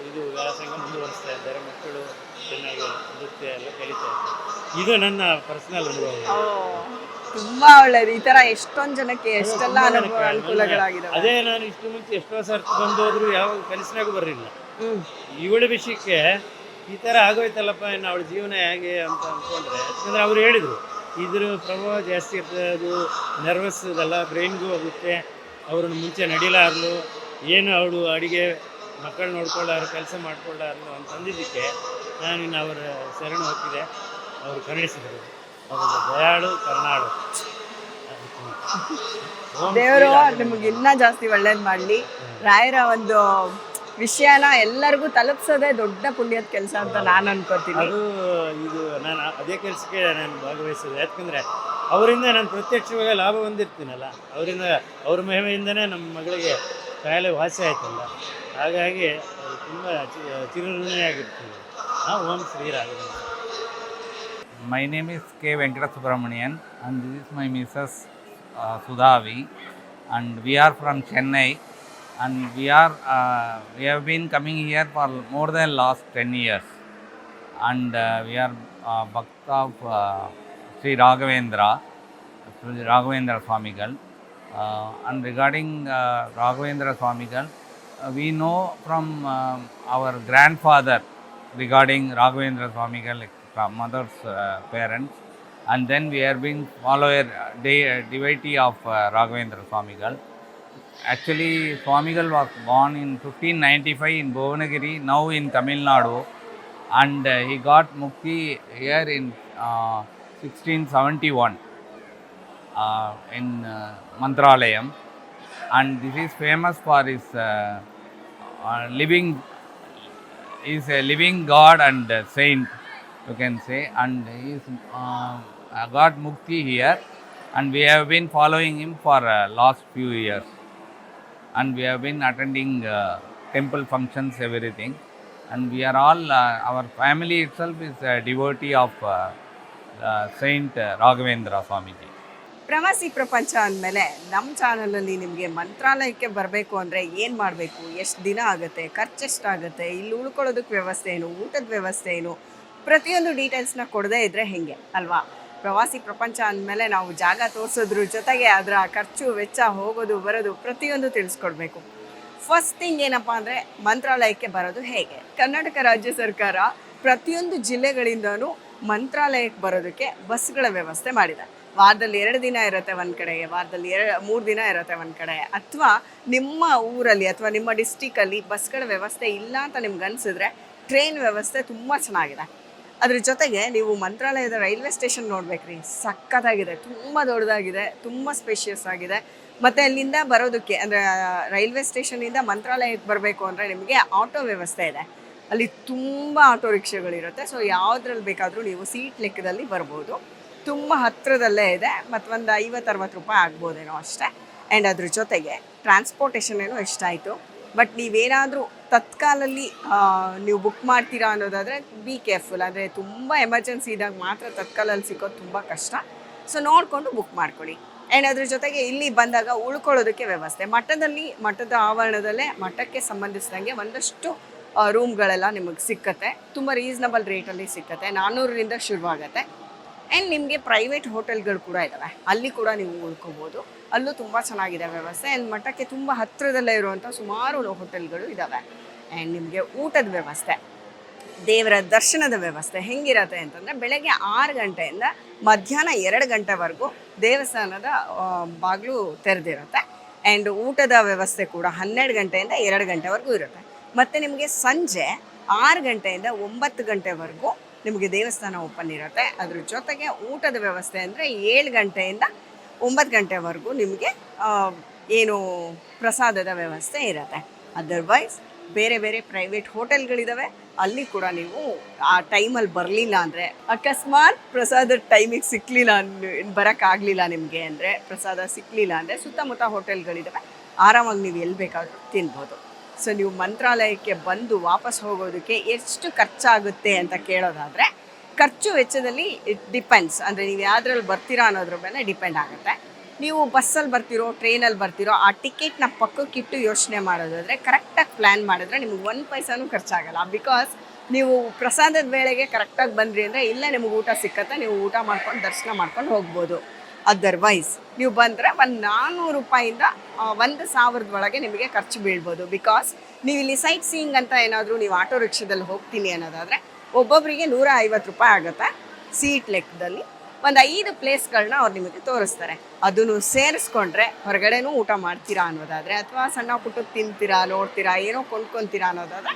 S4: ಇದು ವ್ಯಾಸಂಗ ಮುಂದುವರಿಸ್ತಾ ಇದ್ದಾರೆ. ಮಕ್ಕಳು ಚೆನ್ನಾಗಿ ನೃತ್ಯ ಎಲ್ಲ ಕಲಿತಾ ಇದ್ದಾರೆ. ಇದು ನನ್ನ ಪರ್ಸನಲ್ ಅನುಭವ.
S1: ತುಂಬಾ ಒಳ್ಳೇದು. ಈ ತರ ಎಷ್ಟೊಂದು ಜನಕ್ಕೆ ಎಷ್ಟೆಲ್ಲ ಅನುಕೂಲಗಳಾಗಿದೆ
S4: ಅದೇ ನಾನು ಇಷ್ಟು ಮುಂಚೆ ಎಷ್ಟೋ ಸರ್ತಿ ಬಂದೋದ್ರು ಯಾವ ಕನಸಿನಾಗೂ ಬರಲಿಲ್ಲ. ಇವಳ ವಿಷಯಕ್ಕೆ ಈ ಥರ ಆಗೋಯ್ತಲ್ಲಪ್ಪ ಇನ್ನು ಅವಳ ಜೀವನ ಹೇಗೆ ಅಂತ ಅಂದ್ಕೊಂಡ್ರೆ ಯಾಕಂದರೆ ಅವ್ರು ಹೇಳಿದರು ಇದ್ರ ಪ್ರಭಾವ ಜಾಸ್ತಿ ಇರ್ತದೆ ಅದು ನರ್ವಸ್ ಇದೆಲ್ಲ ಬ್ರೈನ್ಗೂ ಹೋಗುತ್ತೆ ಅವ್ರನ್ನ ಮುಂಚೆ ನಡಿಲಾರ್ಲು ಏನು ಅವಳು ಅಡುಗೆ ಮಕ್ಕಳು ನೋಡ್ಕೊಳ್ಳಾರು ಕೆಲಸ ಮಾಡ್ಕೊಳ್ಳಾರ್ಲು ಅಂತ ಅಂದಿದ್ದಕ್ಕೆ ನಾನು ಇನ್ನು ಅವರ ಶರಣ ಹೋಗ್ತಿದೆ ಅವರು ಕರುಣಿಸಿದರು. ಅವರು ದಯಾಳು ಕರ್ನಾಡು
S1: ದೇವರು. ನಿಮಗೆ ಇನ್ನ ಜಾಸ್ತಿ ಒಳ್ಳೇದು ಮಾಡಲಿ. ರಾಯರ ಒಂದು ವಿಷಯನ ಎಲ್ಲರಿಗೂ ತಲುಪಿಸೋದೇ ದೊಡ್ಡ ಪುಣ್ಯದ ಕೆಲಸ ಅಂತ ನಾನು ಅನ್ಕೋತೀನಿ.
S4: ಅದು ಇದು ನಾನು ಅದೇ ಕೆಲಸಕ್ಕೆ ನಾನು ಭಾಗವಹಿಸೋದು. ಯಾಕಂದರೆ ಅವರಿಂದ ನಾನು ಪ್ರತ್ಯಕ್ಷವಾಗಿ ಲಾಭ ಹೊಂದಿರ್ತೀನಲ್ಲ ಅವರಿಂದ ಅವ್ರ ಮಹಿಮೆಯಿಂದನೇ ನಮ್ಮ ಮಗಳಿಗೆ ಕಾಯಿಲೆ ವಾಸಿ ಆಯ್ತಲ್ಲ. ಹಾಗಾಗಿ ತುಂಬ ಚಿರಋಣಿಯಾಗಿರ್ತೀವಿ. ಹಾಂ ಓಂ Shri my
S5: name name K Venkata Subramanian Subramanian and this is my Mrs. Uh, Sudhavi. And we are from Chennai. And we are uh, we have been coming here for more than last 10 years. And uh, we are uh, Bhakt of uh, Sri Raghavendra, Sri Raghavendra Swamigal. Uh, and regarding uh, Raghavendra Swamigal uh, we know from um our grandfather regarding Raghavendra Swamigal, from mother's uh, parents, and then we have been follower de- devotee of uh, Raghavendra Swamigal. Actually, Swamigal was born in 1595 in Bhuvanagiri, now in Tamil Nadu, and uh, he got mukti here in uh, 1671 uh, in uh, Mantralayam, and this is famous for his uh, uh, living is a living God and saint, you can say, and he is uh, got mukti here, and we have been following him for uh, last few years, and we have been attending uh, temple functions, everything, and we are all uh, our family itself is a devotee of uh, uh, Saint uh, Raghavendra Swamiji.
S1: ಪ್ರವಾಸಿ ಪ್ರಪಂಚ ಅಂದಮೇಲೆ ನಮ್ಮ ಚಾನಲಲ್ಲಿ ನಿಮಗೆ ಮಂತ್ರಾಲಯಕ್ಕೆ ಬರಬೇಕು ಅಂದರೆ ಏನು ಮಾಡಬೇಕು ಎಷ್ಟು ದಿನ ಆಗುತ್ತೆ ಖರ್ಚೆಷ್ಟಾಗುತ್ತೆ ಇಲ್ಲಿ ಉಳ್ಕೊಳ್ಳೋದಕ್ಕೆ ವ್ಯವಸ್ಥೆ ಏನು ಊಟದ ವ್ಯವಸ್ಥೆ ಏನು ಪ್ರತಿಯೊಂದು ಡೀಟೇಲ್ಸ್ನ ಕೊಡದೇ ಇದ್ದರೆ ಹೆಂಗೆ ಅಲ್ವಾ ಪ್ರವಾಸಿ ಪ್ರಪಂಚ ಅಂದಮೇಲೆ ನಾವು ಜಾಗ ತೋರಿಸೋದ್ರ ಜೊತೆಗೆ ಅದರ ಖರ್ಚು, ವೆಚ್ಚ ಹೋಗೋದು, ಬರೋದು ಪ್ರತಿಯೊಂದು ತಿಳಿಸ್ಕೊಡ್ಬೇಕು. ಫಸ್ಟ್ ಥಿಂಗ್ ಏನಪ್ಪ ಅಂದರೆ ಮಂತ್ರಾಲಯಕ್ಕೆ ಬರೋದು ಹೇಗೆ? ಕರ್ನಾಟಕ ರಾಜ್ಯ ಸರ್ಕಾರ ಪ್ರತಿಯೊಂದು ಜಿಲ್ಲೆಗಳಿಂದನೂ ಮಂತ್ರಾಲಯಕ್ಕೆ ಬರೋದಕ್ಕೆ ಬಸ್ಗಳ ವ್ಯವಸ್ಥೆ ಮಾಡಿದೆ. ವಾರದಲ್ಲಿ ಎರಡು ದಿನ ಇರುತ್ತೆ ಒಂದು ಕಡೆಗೆ, ವಾರದಲ್ಲಿ ಎರಡು, ಮೂರು ದಿನ ಇರುತ್ತೆ ಒಂದು ಕಡೆ. ಅಥವಾ ನಿಮ್ಮ ಊರಲ್ಲಿ ಅಥವಾ ನಿಮ್ಮ ಡಿಸ್ಟಿಕಲ್ಲಿ ಬಸ್ಗಳ ವ್ಯವಸ್ಥೆ ಇಲ್ಲ ಅಂತ ನಿಮ್ಗೆ ಅನಿಸಿದ್ರೆ ಟ್ರೈನ್ ವ್ಯವಸ್ಥೆ ತುಂಬ ಚೆನ್ನಾಗಿದೆ. ಅದ್ರ ಜೊತೆಗೆ ನೀವು ಮಂತ್ರಾಲಯದ ರೈಲ್ವೆ ಸ್ಟೇಷನ್ ನೋಡ್ಬೇಕ್ರಿ. ಸಖತ್ತಾಗಿದೆ, ತುಂಬ ದೊಡ್ಡದಾಗಿದೆ, ತುಂಬ ಸ್ಪೇಷಿಯಸ್ ಆಗಿದೆ. ಮತ್ತು ಅಲ್ಲಿಂದ ಬರೋದಕ್ಕೆ ಅಂದರೆ, ರೈಲ್ವೆ ಸ್ಟೇಷನಿಂದ ಮಂತ್ರಾಲಯಕ್ಕೆ ಬರಬೇಕು ಅಂದರೆ ನಿಮಗೆ ಆಟೋ ವ್ಯವಸ್ಥೆ ಇದೆ. ಅಲ್ಲಿ ತುಂಬ ಆಟೋ ರಿಕ್ಷಾಗಳಿರುತ್ತೆ ಸೊ ಯಾವುದ್ರಲ್ಲಿ ಬೇಕಾದರೂ ನೀವು ಸೀಟ್ ಲೆಕ್ಕದಲ್ಲಿ ಬರ್ಬೋದು. ತುಂಬ ಹತ್ತಿರದಲ್ಲೇ ಇದೆ. ಮತ್ತು ಒಂದು ಐವತ್ತು ಅರವತ್ತು ರೂಪಾಯಿ ಆಗ್ಬೋದೇನೋ ಅಷ್ಟೇ. ಆ್ಯಂಡ್ ಅದ್ರ ಜೊತೆಗೆ ಟ್ರಾನ್ಸ್ಪೋರ್ಟೇಷನ್ ಏನೋ ಎಷ್ಟಾಯಿತು ಬಟ್ ನೀವೇನಾದರೂ ತತ್ಕಾಲಲ್ಲಿ ನೀವು ಬುಕ್ ಮಾಡ್ತೀರಾ ಅನ್ನೋದಾದರೆ ಬಿ ಕೇರ್ಫುಲ್ ಅಂದರೆ ತುಂಬ ಎಮರ್ಜೆನ್ಸಿ ಇದ್ದಾಗ ಮಾತ್ರ ತತ್ಕಾಲಲ್ಲಿ ಸಿಗೋದು ತುಂಬ ಕಷ್ಟ. ಸೊ ನೋಡಿಕೊಂಡು ಬುಕ್ ಮಾಡ್ಕೊಳ್ಳಿ. ಆ್ಯಂಡ್ ಅದ್ರ ಜೊತೆಗೆ ಇಲ್ಲಿ ಬಂದಾಗ ಉಳ್ಕೊಳ್ಳೋದಕ್ಕೆ ವ್ಯವಸ್ಥೆ. ಮಠದಲ್ಲಿ, ಮಠದ ಆವರಣದಲ್ಲೇ, ಮಠಕ್ಕೆ ಸಂಬಂಧಿಸಿದಂಗೆ ಒಂದಷ್ಟು ರೂಮ್ಗಳೆಲ್ಲ ನಿಮಗೆ ಸಿಕ್ಕತ್ತೆ. ತುಂಬ ರೀಸನಬಲ್ ರೇಟಲ್ಲಿ ಸಿಕ್ಕತ್ತೆ. ನಾನ್ನೂರರಿಂದ ಶುರುವಾಗತ್ತೆ. ಆ್ಯಂಡ್ ನಿಮಗೆ ಪ್ರೈವೇಟ್ ಹೋಟೆಲ್ಗಳು ಕೂಡ ಇದ್ದಾವೆ ಅಲ್ಲಿ ಕೂಡ ನೀವು ಉಳ್ಕೋಬೋದು. ಅಲ್ಲೂ ತುಂಬ ಚೆನ್ನಾಗಿದೆ ವ್ಯವಸ್ಥೆ. ಆ್ಯಂಡ್ ಮಠಕ್ಕೆ ತುಂಬ ಹತ್ತಿರದಲ್ಲೇ ಇರುವಂಥ ಸುಮಾರು ಹೋಟೆಲ್ಗಳು ಇದ್ದಾವೆ ಆ್ಯಂಡ್ ನಿಮಗೆ ಊಟದ ವ್ಯವಸ್ಥೆ, ದೇವರ ದರ್ಶನದ ವ್ಯವಸ್ಥೆ ಹೆಂಗಿರತ್ತೆ ಅಂತಂದರೆ ಬೆಳಗ್ಗೆ ಆರು ಗಂಟೆಯಿಂದ ಮಧ್ಯಾಹ್ನ ಎರಡು ಗಂಟೆವರೆಗೂ ದೇವಸ್ಥಾನದ ಬಾಗಿಲು ತೆರೆದಿರುತ್ತೆ. ಆ್ಯಂಡ್ ಊಟದ ವ್ಯವಸ್ಥೆ ಕೂಡ ಹನ್ನೆರಡು ಗಂಟೆಯಿಂದ ಎರಡು ಗಂಟೆವರೆಗೂ ಇರುತ್ತೆ. ಮತ್ತು ನಿಮಗೆ ಸಂಜೆ ಆರು ಗಂಟೆಯಿಂದ ಒಂಬತ್ತು ಗಂಟೆವರೆಗೂ ನಿಮಗೆ ದೇವಸ್ಥಾನ ಓಪನ್ ಇರುತ್ತೆ. ಅದ್ರ ಜೊತೆಗೆ ಊಟದ ವ್ಯವಸ್ಥೆ ಅಂದರೆ ಏಳು ಗಂಟೆಯಿಂದ ಒಂಬತ್ತು ಗಂಟೆವರೆಗೂ ನಿಮಗೆ ಏನು ಪ್ರಸಾದದ ವ್ಯವಸ್ಥೆ ಇರುತ್ತೆ. ಅದರ್ವೈಸ್ ಬೇರೆ ಬೇರೆ ಪ್ರೈವೇಟ್ ಹೋಟೆಲ್ಗಳಿದ್ದಾವೆ ಅಲ್ಲಿ ಕೂಡ ನೀವು ಆ ಟೈಮಲ್ಲಿ ಬರಲಿಲ್ಲ ಅಂದರೆ ಅಕಸ್ಮಾತ್ ಪ್ರಸಾದದ ಟೈಮಿಗೆ ಸಿಕ್ಕಲಿಲ್ಲ ಬರೋಕ್ಕಾಗಲಿಲ್ಲ ನಿಮಗೆ ಅಂದರೆ ಪ್ರಸಾದ ಸಿಕ್ಕಲಿಲ್ಲ ಅಂದರೆ ಸುತ್ತಮುತ್ತ ಹೋಟೆಲ್ಗಳಿದ್ದಾವೆ ಆರಾಮಾಗಿ ನೀವು ಎಲ್ಲಿ ಬೇಕಾದರೂ ತಿನ್ಬೋದು. ಸೊ ನೀವು ಮಂತ್ರಾಲಯಕ್ಕೆ ಬಂದು ವಾಪಸ್ ಹೋಗೋದಕ್ಕೆ ಎಷ್ಟು ಖರ್ಚಾಗುತ್ತೆ ಅಂತ ಕೇಳೋದಾದರೆ, ಖರ್ಚು ವೆಚ್ಚದಲ್ಲಿ ಇಟ್ ಡಿಪೆಂಡ್ಸ್ ಅಂದರೆ ನೀವು ಯಾವ್ದ್ರಲ್ಲಿ ಬರ್ತೀರಾ ಅನ್ನೋದ್ರ ಮೇಲೆ ಡಿಪೆಂಡ್ ಆಗುತ್ತೆ. ನೀವು ಬಸ್ಸಲ್ಲಿ ಬರ್ತಿರೋ ಟ್ರೈನಲ್ಲಿ ಬರ್ತಿರೋ, ಆ ಟಿಕೆಟ್ನ ಪಕ್ಕಕ್ಕಿಟ್ಟು ಯೋಚನೆ ಮಾಡೋದಾದರೆ ಕರೆಕ್ಟಾಗಿ ಪ್ಲ್ಯಾನ್ ಮಾಡಿದ್ರೆ ನಿಮ್ಗೆ ಒಂದು ಪೈಸಾನೂ ಖರ್ಚಾಗಲ್ಲ. ಬಿಕಾಸ್ ನೀವು ಪ್ರಸಾದದ ವೇಳೆಗೆ ಕರೆಕ್ಟಾಗಿ ಬಂದ್ರಿ ಅಂದರೆ ಇಲ್ಲೇ ನಿಮಗೆ ಊಟ ಸಿಕ್ಕತ್ತೆ, ನೀವು ಊಟ ಮಾಡ್ಕೊಂಡು, ದರ್ಶನ ಮಾಡ್ಕೊಂಡು ಹೋಗ್ಬೋದು. ಅದರ್ವೈಸ್ ನೀವು ಬಂದರೆ ಒಂದು ನಾನ್ನೂರು ರೂಪಾಯಿಂದ ಒಂದು ಸಾವಿರದ ಒಳಗೆ ನಿಮಗೆ ಖರ್ಚು ಬೀಳ್ಬೋದು. ಬಿಕಾಸ್ ನೀವು ಇಲ್ಲಿ ಸೈಟ್ ಸೀಯಿಂಗ್ ಅಂತ ಏನಾದರೂ ನೀವು ಆಟೋ ರಿಕ್ಷಾದಲ್ಲಿ ಹೋಗ್ತೀನಿ ಅನ್ನೋದಾದರೆ ಒಬ್ಬೊಬ್ಬರಿಗೆ ನೂರ ಐವತ್ತು ರೂಪಾಯಿ ಆಗುತ್ತೆ ಸೀಟ್ ಲೆಕ್ಕದಲ್ಲಿ ಒಂದು ಐದು ಪ್ಲೇಸ್ಗಳನ್ನ ಅವ್ರು ನಿಮಗೆ ತೋರಿಸ್ತಾರೆ. ಅದನ್ನು ಸೇರಿಸ್ಕೊಂಡ್ರೆ ಹೊರಗಡೆನೂ ಊಟ ಮಾಡ್ತೀರಾ ಅನ್ನೋದಾದರೆ, ಅಥವಾ ಸಣ್ಣ ಪುಟ್ಟ ತಿಂತೀರಾ, ನೋಡ್ತೀರಾ, ಏನೋ ಕೊಂಡ್ಕೊತೀರಾ ಅನ್ನೋದಾದರೆ,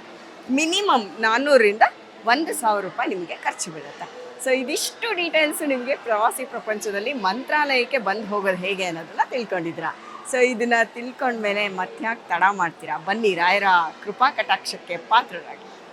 S1: ಮಿನಿಮಮ್ ನಾನ್ನೂರರಿಂದ ಒಂದು ಸಾವಿರ ರೂಪಾಯಿ ನಿಮಗೆ ಖರ್ಚು ಬೀಳುತ್ತೆ. ಸೊ ಇದಿಷ್ಟು ಡೀಟೇಲ್ಸು ನಿಮಗೆ ಪ್ರವಾಸಿ ಪ್ರಪಂಚದಲ್ಲಿ ಮಂತ್ರಾಲಯಕ್ಕೆ ಬಂದು ಹೋಗೋದು ಹೇಗೆ ಅನ್ನೋದನ್ನ ತಿಳ್ಕೊಂಡಿದ್ದೀರಾ. ಸೊ ಇದನ್ನು ತಿಳ್ಕೊಂಡ್ಮೇಲೆ ಮತ್ತೆ ತಡ ಮಾಡ್ತೀರಾ? ಬನ್ನಿ, ರಾಯರ ಕೃಪಾ ಕಟಾಕ್ಷಕ್ಕೆ ಪಾತ್ರರಾಗಿ.